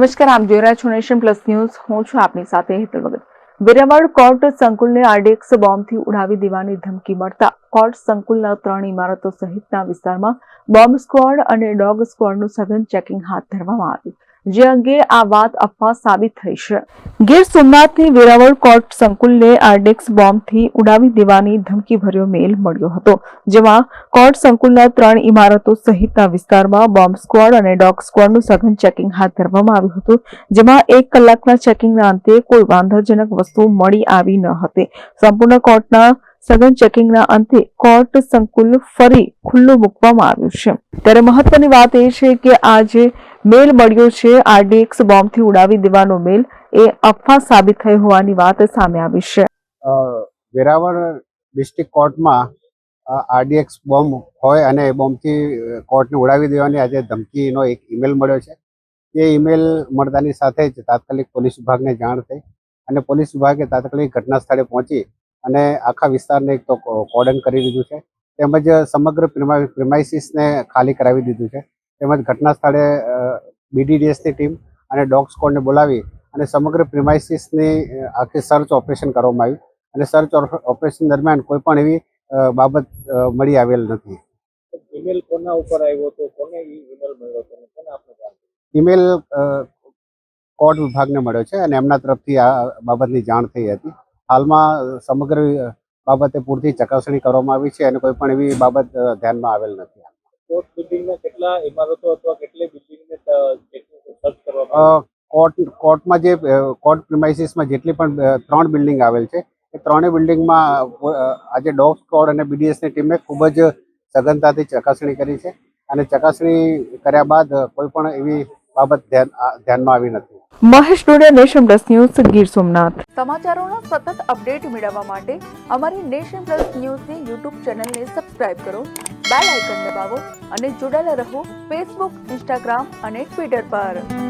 નમસ્કાર, આપ જોઈ રહ્યા છો નેશન પ્લસ ન્યૂઝ. હું છું આપની સાથે હેતલ ભગત. વેરાવળ કોર્ટ સંકુલને આરડીએક્સ બોમ્બથી ઉડાવી દેવાની ધમકી મળતા કોર્ટ સંકુલના ત્રણ ઇમારતો સહિતના વિસ્તારમાં બોમ્બ સ્ક્વોડ અને ડોગ સ્ક્વોડનું સઘન ચેકિંગ હાથ ધરવામાં આવ્યું. જે અંગે આ વાત અફવા સાબિત થઈ છે. ગીર સોમનાથની વેરાવળ કોર્ટ સંકુલને આરડેક્સ બોમ્બથી ઉડાવી દેવાની ધમકીભર્યો મેલ મળ્યો હતો, જેમાં કોર્ટ સંકુલના ત્રણ ઇમારતો સહિતના વિસ્તારમાં બોમ્બ સ્ક્વોડ અને ડોગ સ્ક્વોડનું સઘન ચેકિંગ હાથ ધરવામાં આવ્યું હતું, જેમાં એક કલાકના ચેકિંગના અંતે કોઈ વાંધાજનક વસ્તુ મળી આવી ન હતી. સંપૂર્ણ કોર્ટના સઘન ચેકિંગના અંતે કોર્ટ સંકુલ ફરી ખુલ્લું મૂકવામાં આવ્યું છે. ત્યારે મહત્વની વાત એ છે કે આ જે મેલ મળ્યો છે. આરડીએક્સ બોમ્બથી ઉડાવી દેવાનો મેલ એ અફવા સાબિત થઈ હોવાની વાત સામે આવી છે. વેરાવળ ડિસ્ટ્રિક્ટ કોર્ટમાં આરડીએક્સ બોમ્બ હોય અને એ બોમ્બથી કોર્ટને ઉડાવી દેવાની આજે ધમકીનો એક ઈમેલ મળ્યો છે. એ ઈમેલ મળતાની સાથે જ તાત્કાલિક પોલીસ વિભાગને જાણ થઈ અને પોલીસ વિભાગે તાત્કાલિક ઘટના સ્થળે પહોંચી અને આખા વિસ્તારને એક તો કોર્ડન કરી દીધું છે. તેમજ સમગ્ર પ્રિમાઇસીસને ખાલી કરાવી દીધું છે. તેમજ ઘટના સ્થળે બીડીડીએસની ટીમ અને ડોગ સ્કોડને બોલાવી અને સમગ્ર પ્રિમાઇસીસની આખી સર્ચ ઓપરેશન કરવામાં આવ્યું અને સર્ચ ઓપરેશન દરમિયાન કોઈ પણ એવી બાબત મળી આવેલ નથી. ઈમેલ કોના ઉપર આવ્યો હતો? કોને ઈમેલ મળ્યો હતો? કોને આપને ઈમેલ કોર્ટ વિભાગને મળ્યો છે અને એમના તરફથી આ બાબતની જાણ થઈ હતી. હાલમાં સમગ્ર બાબતે પૂરતી ચકાસણી કરવામાં આવી છે અને કોઈ પણ એવી બાબત ધ્યાનમાં આવેલ નથી. કોર્ટ બિલ્ડિંગના કેટલા ઇમારતો અથવા કેટલી બિલ્ડિંગને સર્ચ કરવામાં અ, આવી? કોર્ટ કોર્ટમાં જે કોર્ટ પ્રિમાઇસીસમાં જેટલી પણ ત્રણ બિલ્ડિંગ આવેલ છે એ ત્રણેય બિલ્ડિંગમાં આજે ડોગ સ્કોડ અને બીડીએસની ટીમે ખૂબ જ સઘનતાથી ચકાસણી કરી છે અને ચકાસણી કર્યા બાદ કોઈ પણ એવી બાબત ધ્યાન ધ્યાનમાં આવી નથી. Mahesh Dodiya nation plus news Gir Somnath. સમાચારોના સતત અપડેટ મેળવવા માટે અમારી નેશન પ્લસ ન્યૂઝની યુટ્યુબ ચેનલને સબસ્ક્રાઇબ કરો બેલ આઇકન દબાવો અને જોડાયેલા રહો ફેસબુક ઇન્સ્ટાગ્રામ અને ટ્વિટર પર.